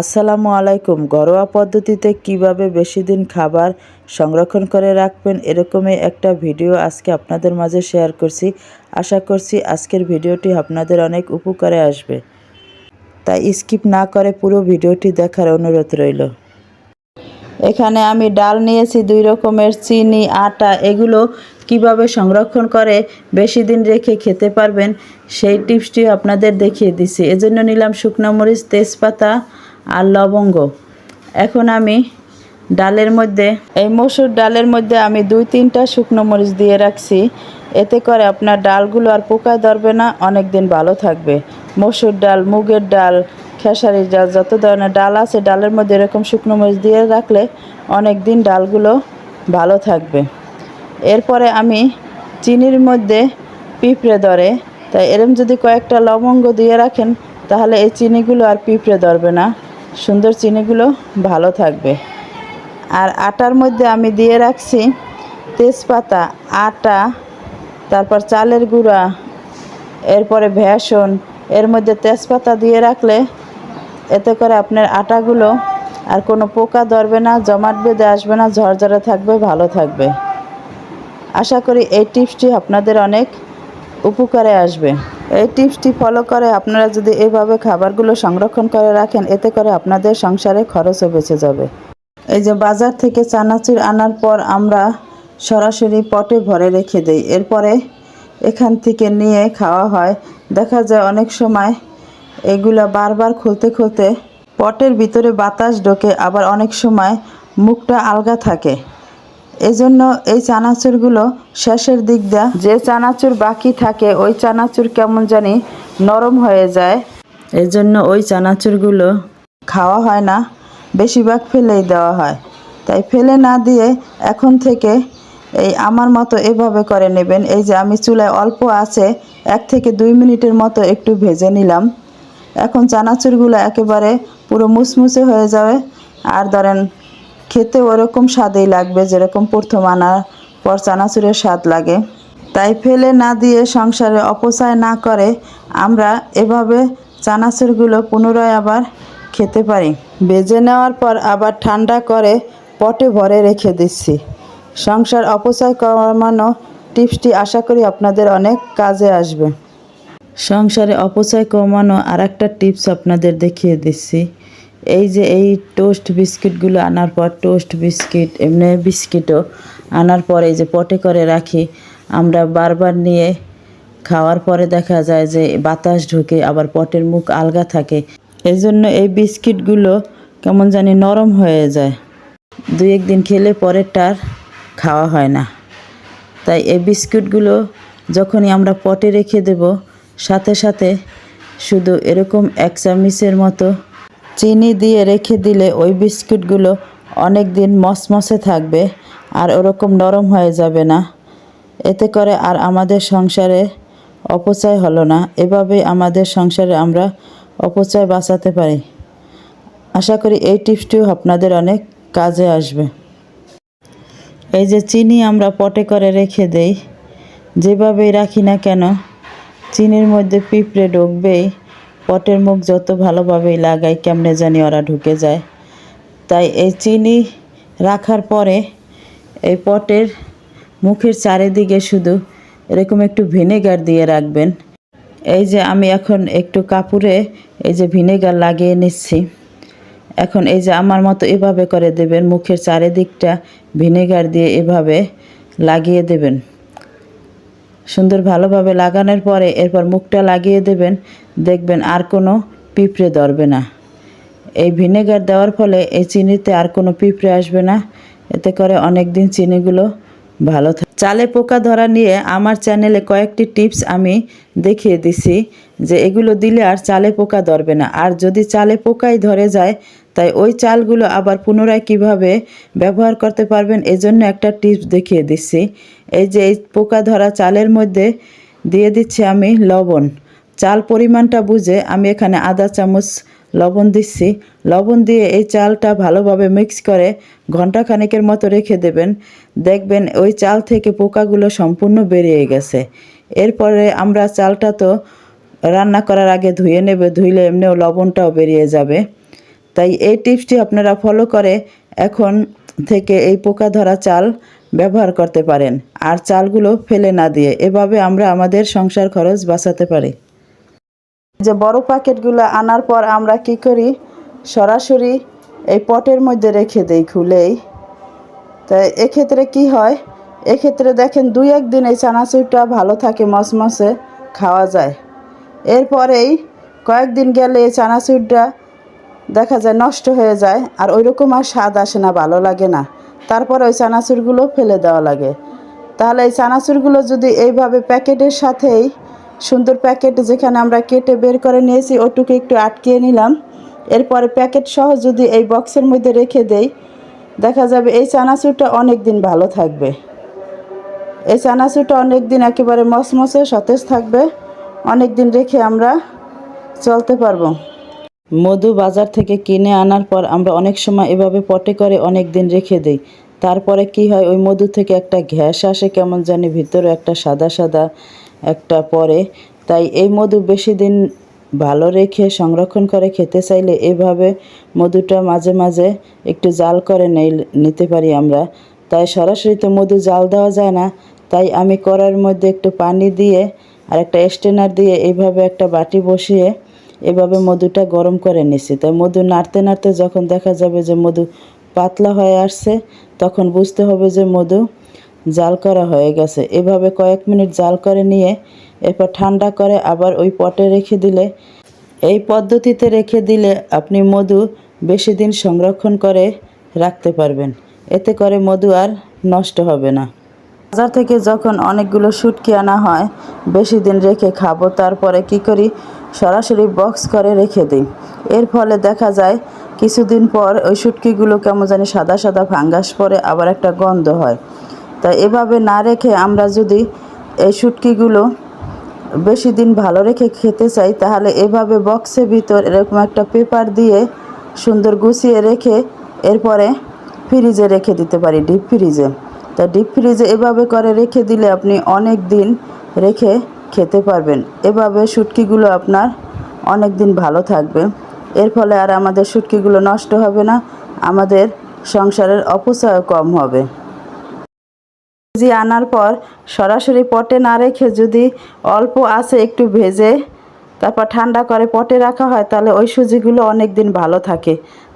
আসসালামু আলাইকুম। ঘরোয়া পদ্ধতিতে কীভাবে বেশি দিন খাবার সংরক্ষণ করে রাখবেন এরকমই একটা ভিডিও আজকে আপনাদের মাঝে শেয়ার করছি। আশা করছি আজকের ভিডিওটি আপনাদের অনেক উপকারে আসবে। তাই স্কিপ না করে পুরো ভিডিওটি দেখার অনুরোধ রইল। এখানে আমি ডাল নিয়েছি, দুই রকমের চিনি, আটা, এগুলো কীভাবে সংরক্ষণ করে বেশি দিন রেখে খেতে পারবেন সেই টিপসটি আপনাদের দেখিয়ে দিছি এজন্য নিলাম শুকনো মরিচ, তেজপাতা আর লবঙ্গ। এখন আমি ডালের মধ্যে, এই মসুর ডালের মধ্যে আমি দুই তিনটা শুকনো মরিচ দিয়ে রাখছি। এতে করে আপনার ডালগুলো আর পোকায় ধরবে না অনেক দিন ভালো থাকবে। মসুর ডাল, মুগের ডাল, খেসারির ডাল, যত ধরনের ডাল আছে, ডালের মধ্যে এরকম শুকনো মরিচ দিয়ে রাখলে অনেক দিন ডালগুলো ভালো থাকবে। এরপরে আমি চিনির মধ্যে পিঁপড়ে ধরে, তাই এরম যদি কয়েকটা লবঙ্গ দিয়ে রাখেন, তাহলে এই চিনিগুলো আর পিঁপড়ে ধরবে না। সুন্দর চিনিগুলো ভালো থাকবে। আর আটার মধ্যে আমি দিয়ে রাখছি তেজপাতা, আটা, তারপর চালের গুঁড়া, এরপরে ভেষণ, এর মধ্যে তেজপাতা দিয়ে রাখলে এতে করে আপনার আটাগুলো আর কোনো পোকা ধরবে না, জমাট বেঁধে আসবে না, ঝরঝরে থাকবে, ভালো থাকবে। আশা করি এই টিপসটি আপনাদের অনেক উপকারে আসবে। এই টিপসটি ফলো করে আপনারা যদি এভাবে খাবারগুলো সংরক্ষণ করে রাখেন, এতে করে আপনাদের সংসারে খরচও বেঁচে যাবে। এই যে বাজার থেকে চানাচুর আনার পর আমরা সরাসরি পটে ভরে রেখে দেই। এরপরে এখান থেকে নিয়ে খাওয়া হয়। দেখা যায় অনেক সময় এগুলা বারবার খুলতে খুলতে পটের ভিতরে বাতাস ঢোকে, আবার অনেক সময় মুখটা আলগা থাকে। এজন্য এই চানাচুরগুলো শেষের দিক দিয়ে, যে চানাচুর বাকি থাকে, ওই চানাচুর কেমন জানি নরম হয়ে যায়। এজন্য ওই চানাচুরগুলো খাওয়া হয় না, বেশিরভাগ ফেলেই দেওয়া হয়। তাই ফেলে না দিয়ে এখন থেকে এই আমার মতো এভাবে করে নেবেন। এই যে আমি চুলায় অল্প আছে, এক থেকে দুই মিনিটের মতো একটু ভেজে নিলাম। এখন চানাচুরগুলো একেবারে পুরো মুসমুসে হয়ে যাবে। আর ধরেন খেতে ওরকম স্বাদেই লাগবে, যেরকম প্রথম আনার পর চানাচুরের স্বাদ লাগে। তাই ফেলে না দিয়ে সংসারে অপচয় না করে আমরা এভাবে চানাচুরগুলো পুনরায় আবার খেতে পারি। বেজে নেওয়ার পর আবার ঠান্ডা করে পটে ভরে রেখে দিচ্ছি। সংসার অপচয় কমানো টিপসটি আশা করি আপনাদের অনেক কাজে আসবে। সংসারে অপচয় কমানো আর একটা টিপস আপনাদের দেখিয়ে দিচ্ছি। এই যে এই টোস্ট বিস্কিটগুলো আনার পর টোস্ট বিস্কিট, এমনি বিস্কিটও আনার পরে এই যে পটে করে রাখি। আমরা বারবার নিয়ে খাওয়ার পরে দেখা যায় যে বাতাস ঢুকে, আবার পটের মুখ আলগা থাকে। এই জন্য এই বিস্কিটগুলো কেমন জানি নরম হয়ে যায়। দুই একদিন খেলে পরেরটার খাওয়া হয় না। তাই এই বিস্কুটগুলো যখনই আমরা পটে রেখে দেব, সাথে সাথে শুধু এরকম এক চামিচের মতো চিনি দিয়ে রেখে দিলে ওই বিস্কুটগুলো অনেক দিন মসমসে থাকবে আর ওরকম নরম হয়ে যাবে না। এতে করে আর আমাদের সংসারে অপচয় হলো না। এভাবেই আমাদের সংসারে আমরা অপচয় বাঁচাতে পারি। আশা করি এই টিপসটিও আপনাদের অনেক কাজে আসবে। এই যে চিনি আমরা পটে করে রেখে দেই, যেভাবেই রাখি না কেন, চিনির মধ্যে পিঁপড়ে ঢুকবেই। পটের মুখ যত ভালোভাবেই লাগাই কেমনে জানি ওরা ঢুকে যায়। তাই এই চিনি রাখার পরে এই পটের মুখের চারিদিকে শুধু এরকম একটু ভিনেগার দিয়ে রাখবেন। এই যে আমি এখন একটু কাপড়ে এই যে ভিনেগার লাগিয়ে নিচ্ছি। এখন এই যে আমার মতো এভাবে করে দেবেন, মুখের চারিদিকটা ভিনেগার দিয়ে এভাবে লাগিয়ে দেবেন। সুন্দর ভালোভাবে লাগানোর পরে এরপর মুখটা লাগিয়ে দেবেন। দেখবেন আর কোনো পিঁপড়ে ধরবে না। এই ভিনেগার দেওয়ার ফলে এই চিনিতে আর কোনো পিঁপড়ে আসবে না। এতে করে অনেক দিন চিনিগুলো ভালো থাকে। চালে পোকা ধরা নিয়ে আমার চ্যানেলে কয়েকটি টিপস আমি দেখিয়ে দিছি যে এগুলো দিলে আর চালে পোকা ধরবে না। আর যদি চালে পোকাই ধরে যায় তাই ওই চালগুলো আবার পুনরায় কীভাবে ব্যবহার করতে পারবেন এজন্য একটা টিপস দেখিয়ে দিচ্ছি। এই যে এই পোকা ধরা চালের মধ্যে দিয়ে দিচ্ছি আমি লবণ। চাল পরিমাণটা বুঝে আমি এখানে আধা চামচ লবণ দিচ্ছি। লবণ দিয়ে এই চালটা ভালোভাবে মিক্স করে ঘণ্টা খানেকের মতো রেখে দেবেন। দেখবেন ওই চাল থেকে পোকাগুলো সম্পূর্ণ বেরিয়ে গেছে। এরপরে আমরা চালটা তো রান্না করার আগে ধুয়ে নেবে, ধুইলে এমনিও লবণটাও বেরিয়ে যাবে। তাই এই টিপসটি আপনারা ফলো করে এখন থেকে এই পোকা ধরা চাল ব্যবহার করতে পারেন। আর চালগুলো ফেলে না দিয়ে এভাবে আমরা আমাদের সংসার খরচ বাঁচাতে পারি। যে বড় প্যাকেটগুলো আনার পর আমরা কি করি? সরাসরি এই পটের মধ্যে রেখে দেই খুলেই। তাই এক্ষেত্রে কি হয়? এক্ষেত্রে দেখেন দুই একদিন এই চানাচুরটা ভালো থাকে মসমসে খাওয়া যায়। এরপরেই কয়েকদিন গেলে এই চানাচুরটা দেখা যায় নষ্ট হয়ে যায় আর ওই রকম আর স্বাদ আসে না, ভালো লাগে না। তারপর ওই চানাচুরগুলো ফেলে দেওয়া লাগে। তাহলে এই চানাচুরগুলো যদি এইভাবে প্যাকেটের সাথেই, সুন্দর প্যাকেট যেখানে আমরা কেটে বের করে নিয়েছি, ওটুকু একটু আটকিয়ে নিলাম। এরপরে প্যাকেট সহ যদি এই বক্সের মধ্যে রেখে দেই, দেখা যাবে এই চানাচুরটা অনেক দিন ভালো থাকবে। এই চানাচুরটা অনেক দিন একেবারে মসমসে সতেজ থাকবে। অনেক দিন রেখে আমরা চলতে পারব। মধু বাজার থেকে কিনে আনার পর আমরা অনেক সময় এভাবে পটে করে অনেক দিন রেখে দিই। তারপরে কি হয়, ওই মধু থেকে একটা ঘ্যাস আসে, কেমন জানি ভিতরে একটা সাদা সাদা একটা পরে তাই এই মধু বেশি দিন ভালো রেখে সংরক্ষণ করে খেতে চাইলে এভাবে মধুটা মাঝে মাঝে একটু জাল করে নেই, নিতে পারি আমরা। তাই সরাসরি তো মধু জাল দেওয়া যায় না। তাই আমি কড়ার মধ্যে একটু পানি দিয়ে আর একটা স্টেনার দিয়ে এইভাবে একটা বাটি বসিয়ে এভাবে মধুটা গরম করে নিছি। তাই মধু নাড়তে নাড়তে যখন দেখা যাবে যে মধু পাতলা হয়ে আসছে, তখন বুঝতে হবে যে মধু জাল করা হয়ে গেছে। এভাবে কয়েক মিনিট জাল করে নিয়ে এরপর ঠান্ডা করে আবার ওই পটে রেখে দিলে, এই পদ্ধতিতে রেখে দিলে আপনি মধু বেশি দিন সংরক্ষণ করে রাখতে পারবেন। এতে করে মধু আর নষ্ট হবে না। বাজার থেকে যখন অনেকগুলো শুটকি আনা হয়, বেশি দিন রেখে খাব, তারপরে কি করি? সরাসরি বক্স করে রেখে দিই। এর ফলে দেখা যায়, কিছুদিন পর ওই শুটকিগুলো কেমন জানি সাদা সাদা ফাঙ্গাস পরে আবার একটা গন্ধ হয়। তাই এভাবে না রেখে আমরা যদি এই শুটকিগুলো বেশি দিন ভালো রেখে খেতে চাই, তাহলে এভাবে বক্সের ভিতর এরকম একটা পেপার দিয়ে সুন্দর গুছিয়ে রেখে এরপরে ফ্রিজে রেখে দিতে পারি, ডিপ ফ্রিজে। তা ডিপ ফ্রিজে এভাবে করে রেখে দিলে আপনি অনেক দিন রেখে খেতে পারবেন। এভাবে শুটকিগুলো আপনার অনেক দিন ভালো থাকবে। এর ফলে আর আমাদের শুটকিগুলো নষ্ট হবে না, আমাদের সংসারের অপচয় কম হবে। সুজি আনার পর সরাসরি পটে না রেখে যদি অল্প আছে একটু ভেজে তারপর ঠান্ডা করে পটে রাখা হয়, তাহলে ওই সুজিগুলো অনেক দিন ভালো থাকে।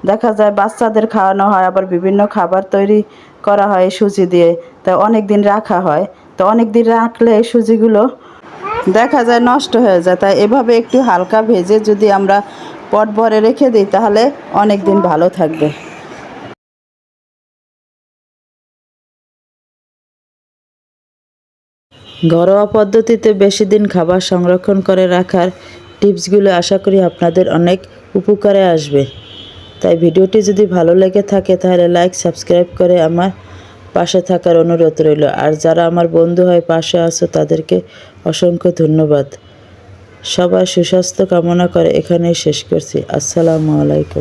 দেখা যায় বাচ্চাদের খাওয়ানো হয়, আবার বিভিন্ন খাবার তৈরি করা হয় সুজি দিয়ে। তা অনেক দিন রাখা হয়। তো অনেক দিন রাখলে এই সুজিগুলো দেখা যায় নষ্ট হয়ে যায়। তাই এভাবে একটু হালকা ভেজে যদি আমরা পট ভরে রেখে দিই, তাহলে অনেক দিন ভালো থাকবে। ঘরোয়া পদ্ধতিতে বেশি দিন খাবার সংরক্ষণ করে রাখার টিপসগুলো আশা করি আপনাদের অনেক উপকারে আসবে। তাই ভিডিওটি যদি ভালো লেগে থাকে, তাহলে লাইক, সাবস্ক্রাইব করে আমার পাশে থাকার অনুরোধ রইল। আর যারা আমার বন্ধু হয় পাশে আছো, তাদেরকে অসংখ্য ধন্যবাদ। সবাই সুস্বাস্থ্য কামনা করে এখানেই শেষ করছি। আসসালামু আলাইকুম।